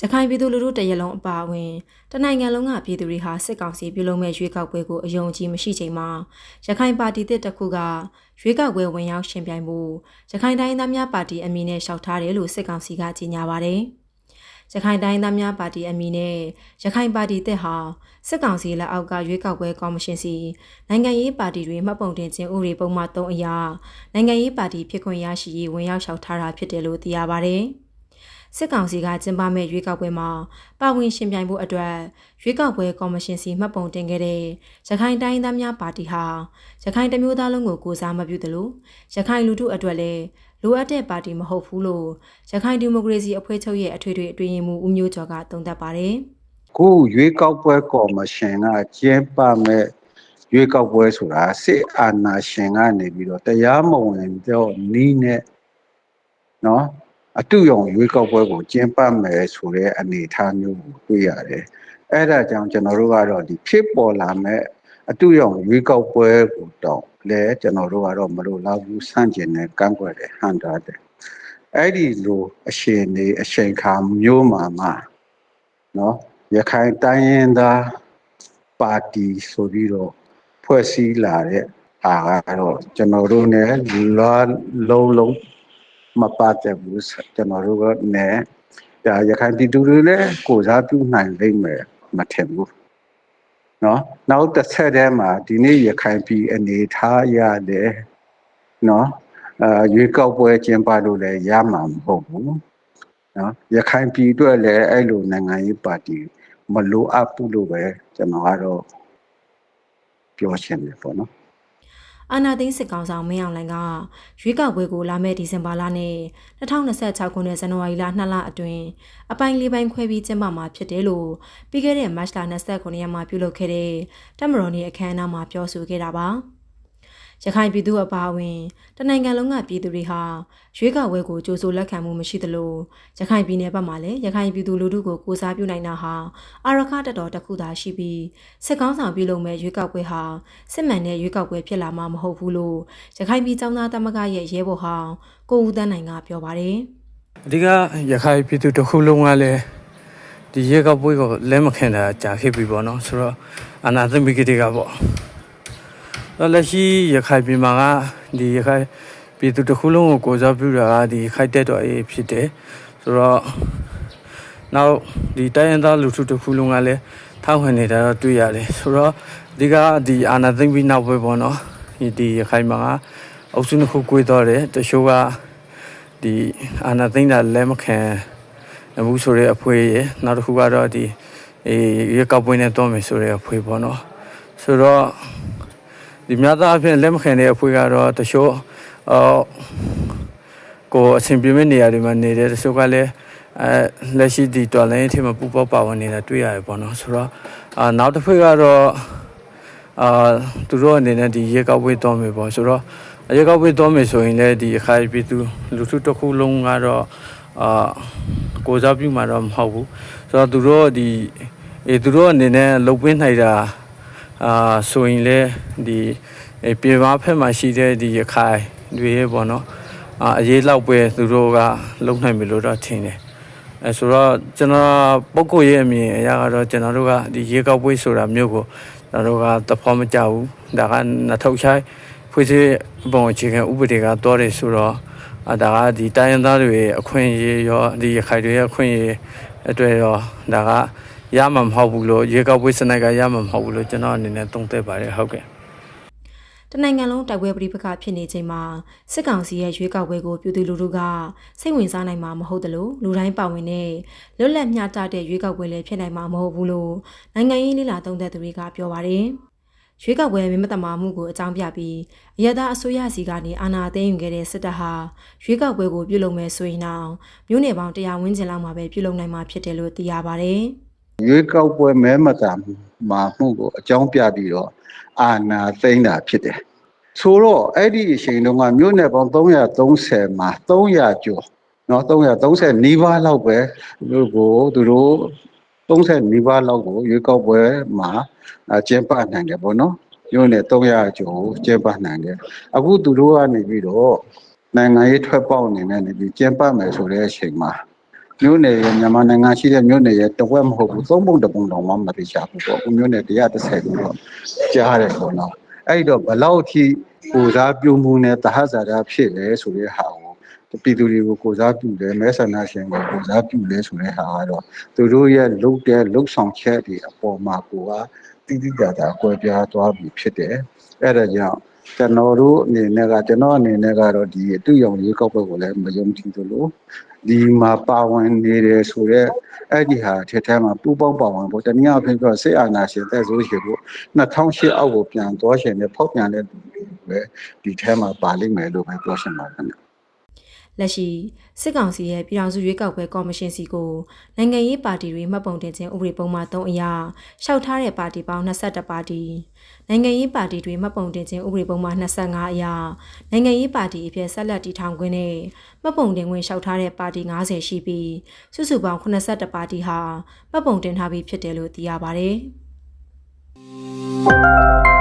ရခိုင်ပြည်သူလူထုတရက်လုံးအပါအဝင်တနိုင်ငံလုံးကပြည်သူတွေဟာစစ်ကောင်စီပြုလုပ်မဲ့ရွေးကောက်ပွဲကိုအယုံကြည်မရှိချိန်မှာရခိုင်ပါတီတစ်တစ်ခုကရွေးကောက်ပွဲဝင်ရောက်ရှင်ပြိုင်မှုရခိုင်တိုင်းသားများပါတီအမည်နဲ့ရှောက်ထားတယ်လို့စစ်ကောင်စီကကြေညာပါတယ်။ရခိုင်တိုင်းသားများပါတီအမည်နဲ့ရခိုင်ပါတီတစ်ဟာစစ်ကောင်စီလက်အောက်ကရွေးကောက်ပွဲကော်မရှင်စီနိုင်ငံရေးပါတီတွေမှတ်ပုံတင်ခြင်းဥပဒေပုံမှန်3အရနိုင်ငံရေးပါတီဖြစ်ခွင့်ရရှိရေးဝင်ရောက်လျှောက်ထားတာဖြစ်တယ်လို့သိရပါတယ်။ စစ်ကောင်စီကကျင်းပမဲ့ရွေးကောက်ပွဲမှာပါဝင်ရှင်ပြိုင်ဖို့အတွက်ရွေးကောက်ပွဲကော်မရှင်စီမှတ်ပုံတင်ခဲ့တဲ့ရခိုင်တိုင်းသားများပါတီဟာရခိုင်တမျိုးသားလုံးကိုကိုစားမပြုသလိုရခိုင်လူထုအတွက်လည်းလိုအပ်တဲ့ပါတီမဟုတ်ဘူးလို့ရခိုင်ဒီမိုကရေစီအဖွဲ့ချုပ်ရဲ့အထွေထွေအတွင်းရေးမှူးဦးမျိုးကျော်ကသုံးသပ်ပါတယ်။ခုရွေးကောက်ပွဲကော်မရှင်ကကျင်းပမဲ့ရွေးကောက်ပွဲဆိုတာစစ်အာဏာရှင်ကနေပြီးတော့တရားမဝင်တော့နီးနဲ့နော် အတူရောင်ရွေးကောက်ပွဲကိုကျင်းပမယ်ဆိုတဲ့အနေအထားမျိုးကိုတွေ့ရတယ်။အဲဒါကြောင့်ကျွန်တော်တို့ကတော့ဒီဖြစ်ပေါ်လာမဲ့အတူရောင်ရွေးကောက်ပွဲကိုတော့လည်းကျွန်တော်တို့ကတော့မလိုလားဘူးစန့်ကျင်တဲ့ကန့်ကွက်တဲ့ဟန်တာတဲ့။အဲ့ဒီလိုအရှင်နေအချိန်ခါမျိုးမှာမှနော်ရခိုင်တိုင်းရင်းသားပါတီဆိုပြီးတော့ဖွဲ့စည်းလာတဲ့အားကတော့ကျွန်တော်တို့ ਨੇ လုံးလုံး မပတ်သက်ဘူးကျွန်တော်တို့ကလည်းဒါရခိုင်ပြည်သူတွေလည်းကိုစားပြုနိုင်လိမ့်မယ်မထင်ဘူးနော်နောက်တစ်ဆက်တည်းမှာဒီနေ့ရခိုင်ပြည်အနေထားရတယ်နော်အာရွေးကောက်ပွဲကျင်းပလို့လည်းရမှာမဟုတ်ဘူးနော်ရခိုင်ပြည်အတွက်လည်းအဲ့လိုနိုင်ငံရေးပါတီမလိုအပ်ဘူးလို့ပဲကျွန်တော်ကတော့ပြောချင်တယ်ပေါ့နော် အာနာသိန်းစစ်ကောင်ဆောင်မင်းအောင်လှိုင်ကရွေးကောက်ပွဲကိုလာမယ့်ဒီဇင်ဘာလနဲ့2026ခုနှစ်ဇန်နဝါရီလ2လအတွင်းအပိုင်းလေးပိုင်းခွဲပြီးကျင်းပမှာဖြစ်တယ်လို့ပြီးခဲ့တဲ့မတ်လ29ရက်မှာပြုလုပ်ခဲ့တဲ့တမတော်နေအခမ်းအနားမှာပြောဆိုခဲ့တာပါ။ ရခိုင်ပြည်သူအပါအဝင်တနိုင်ငံလုံးကပြည်သူတွေဟာရွေးကောက်ပွဲကိုကြိုဆိုလက်ခံမှုမရှိသလိုရခိုင်ပြည်နယ်ဘက်မှာလည်းရခိုင်ပြည်သူလူထုကိုကိုစားပြုနိုင်တာဟာအာရခတတော်တစ်ခုသာရှိပြီးစစ်ကောင်းဆောင်ပြုလုပ်မဲ့ရွေးကောက်ပွဲဟာစစ်မှန်တဲ့ရွေးကောက်ပွဲဖြစ်လာမှာမဟုတ်ဘူးလို့ရခိုင်ပြည်ကျောင်းသားသမဂ္ဂရဲ့ရဲဘော်ဟောင်းကိုဦးတန်းနိုင်ကပြောပါတယ်အဓိကရခိုင်ပြည်သူတစ်ခုလုံးကလည်းဒီရဲကောက်ပွဲကိုလက်မခံတာကြာခဲ့ပြီပေါ့နော်ဆိုတော့အနာသမီကတိကပေါ့ လက်ရှိရခိုင်ပြည်မှာကဒီရခိုင်ပြည်သူတစ်ခုလုံးကိုကိုစားပြုတာကဒီခိုက်တက်တော်ရေးဖြစ်တယ်ဆိုတော့နောက်ဒီတိုင်းရင်းသားလူထုတစ်ခုလုံးကလည်းထောက်ခံနေတာတော့တွေ့ရတယ်ဆိုတော့ဒီကဒီအာနာသိမ့်ပြီးနောက်ပဲပေါ့နော်ဒီရခိုင်မှာအုပ်စုတစ်ခု꿰တော့တယ်တချို့ကဒီအာနာသိမ့်တာလက်မခံဘူးဆိုတဲ့အဖွဲ့ရနောက်တစ်ခုကတော့ဒီအေးရကောက်ပွင့်နဲ့တော့မယ်ဆိုတဲ့အဖွဲ့ပေါ့နော်ဆိုတော့ ဒီများသားအဖြစ်လက်မခံတဲ့အဖွဲ့ကတော့တချို့အော်ကိုအဆင်ပြေမဲ့နေရာတွေမှာနေတယ်တချို့ကလည်းအဲလက်ရှိဒီတော်လိုင်းအထိမှာပူပေါပါဝင်နေတာတွေ့ရတယ်ပေါ့နော်ဆိုတော့အာနောက်တစ်ဖွဲ့ကတော့အာသူတို့အနေနဲ့ဒီရေကောက်ဝေးတော်မယ်ပေါ့ဆိုတော့ရေကောက်ဝေးတော်မယ်ဆိုရင်လည်းဒီအခါပြည်သူလူထုတစ်ခုလုံးကတော့အာကိုစားပြုမှာတော့မဟုတ်ဘူးဆိုတော့သူတို့ဒီအဲသူတို့အနေနဲ့လုံပင်းနိုင်တာ အာဆိုရင်လေဒီပြေပါဖက်မှာရှိတဲ့ဒီရခိုင်တွေရဲ့ပေါ့နော်အာအရေးလောက်ပဲသူတို့ကလုံနိုင်ပြီလို့တော့ထင်တယ်အဲဆိုတော့ကျွန်တော်ပုဂ္ဂိုလ်ရဲ့အမြင်အရာကတော့ကျွန်တော်တို့ကဒီရေကောက်ပွေးဆိုတာမျိုးကိုကျွန်တော်တို့ကသဘောမကျဘူးဒါကနှစ်ထုပ်ချိုင်းဖွေးစည်းပုံအခြေခံဥပဒေကတောတယ်ဆိုတော့အဒါကဒီတိုင်းရင်းသားတွေအခွင့်အရေးရောဒီရခိုင်တွေရဲ့အခွင့်အရေးအတွက်ရောဒါက ရမှာမဟုတ်ဘူးလို့ရေကောက်ပွေးစနိုက်ကရမှာမဟုတ်ဘူးလို့ကျွန်တော်အနေနဲ့သုံးသပ်ပါတယ်ဟုတ်ကဲ့တနိုင်ငံလုံးတိုက်ပွဲပဋိပက္ခဖြစ်နေချိန်မှာစစ်ကောင်စီရဲ့ရွေးကောက်ပွဲကိုပြည်သူလူထုကစိတ်ဝင်စားနိုင်မှာမဟုတ်သလိုလူတိုင်းပါဝင်တဲ့လွတ်လပ်မျှတတဲ့ရွေးကောက်ပွဲလည်းဖြစ်နိုင်မှာမဟုတ်ဘူးလို့နိုင်ငံရေးလိလာသုံးသပ်သူတွေကပြောပါတယ်။ရွေးကောက်ပွဲမင်းမတမာမှုကိုအကြောင်းပြပြီးအရသာအစိုးရစီကနေအာဏာသိမ်းယူခဲ့တဲ့စစ်တပ်ဟာရွေးကောက်ပွဲကိုပြုလုပ်မယ်ဆိုရင်တော့မြို့နယ်ပေါင်း100ဝန်းကျင်လောက်မှာပဲပြုလုပ်နိုင်မှာဖြစ်တယ်လို့သိရပါတယ်။ ရွေးကောက်ပွဲမဲမတာမှာမှုကိုအကြောင်းပြပြီးတော့အာဏာသိမ်းတာဖြစ်တယ်။ဆိုတော့အဲ့ဒီအချိန်တုန်းကမြို့နယ်ပေါင်း330မှာ300ကျော်နော်330နီးပါးလောက်ပဲသူတို့ကိုသူတို့30နီးပါးလောက်ကိုရွေးကောက်ပွဲမှာကျင်းပနိုင်တယ်ပေါ့နော်။မြို့နယ်300ကျော်ကျင်းပနိုင်တယ်။အခုသူတို့ကနေပြီးတော့နိုင်ငံရေးထွက်ပေါက်အနေနဲ့နေပြီးကျင်းပမယ်ဆိုတဲ့အချိန်မှာ မြို့နယ်ရဲ့မြန်မာနိုင်ငံရှိတဲ့မြို့နယ်ရဲ့တဝက်မဟုတ်ဘူးသုံးပုံတစ်ပုံတောင်မှမသိချဘူးပေါ့အခုမြို့နယ်130ခုတော့ကြားရတယ်ပေါ့နော်အဲ့တော့ဘလောက်ထိကိုစားပြုမှုနဲ့တဟဇာတာဖြစ်လဲဆိုတဲ့ဟာကိုပြည်သူတွေကိုကိုစားပြုတယ်မဲဆန္ဒရှင်ကိုကိုစားပြုလဲဆိုတဲ့ဟာကတော့သူတို့ရဲ့လုတ်တဲ့လုတ်ဆောင်ချက်တွေအပေါ်မှာကိုကတိတိကျကျကွဲပြားသွားပြီဖြစ်တယ်အဲ့ဒါကြောင့်ကျွန်တော်တို့အနေနဲ့ကကျွန်တော်အနေနဲ့ကတော့ဒီအတူရောင်ရေးကောက်ပွဲကိုလည်းမယုံကြည်သလို ဒီမှာပါဝင်နေတယ်ဆိုတော့အဲ့ဒီဟာထက်ထဲမှာပူပေါင်းပါဝင်ဖို့တနည်းအားဖြင့်ပြောစစ်အာဏာရှင်တက်ဆိုရှိဖို့2008အောက်ကိုပြန်သွားရှင်နဲ့ဖောက်ပြန်တဲ့လူတွေပဲဒီထဲမှာပါလိမ့်မယ်လို့ပဲပြောရှင်ပါတယ်ခင်ဗျ လက်ရှိစစ်ကောင်စီရဲ့ပြည်ထောင်စုရွေးကောက်ပွဲကော်မရှင်စီကိုနိုင်ငံရေးပါတီတွေမှတ်ပုံတင်ခြင်းဥပဒေပုံမှန်3အရရှောက်ထားတဲ့ပါတီပေါင်း22ပါတီနိုင်ငံရေးပါတီတွေမှတ်ပုံတင်ခြင်းဥပဒေပုံမှန်25အရနိုင်ငံရေးပါတီအဖြစ်ဆက်လက်တည်ထောင်ခွင့်နဲ့မှတ်ပုံတင်ခွင့်ရှောက်ထားတဲ့ပါတီ90ရှိပြီးစုစုပေါင်း82ပါတီဟာမှတ်ပုံတင်ထားပြီးဖြစ်တယ်လို့သိရပါဗျ။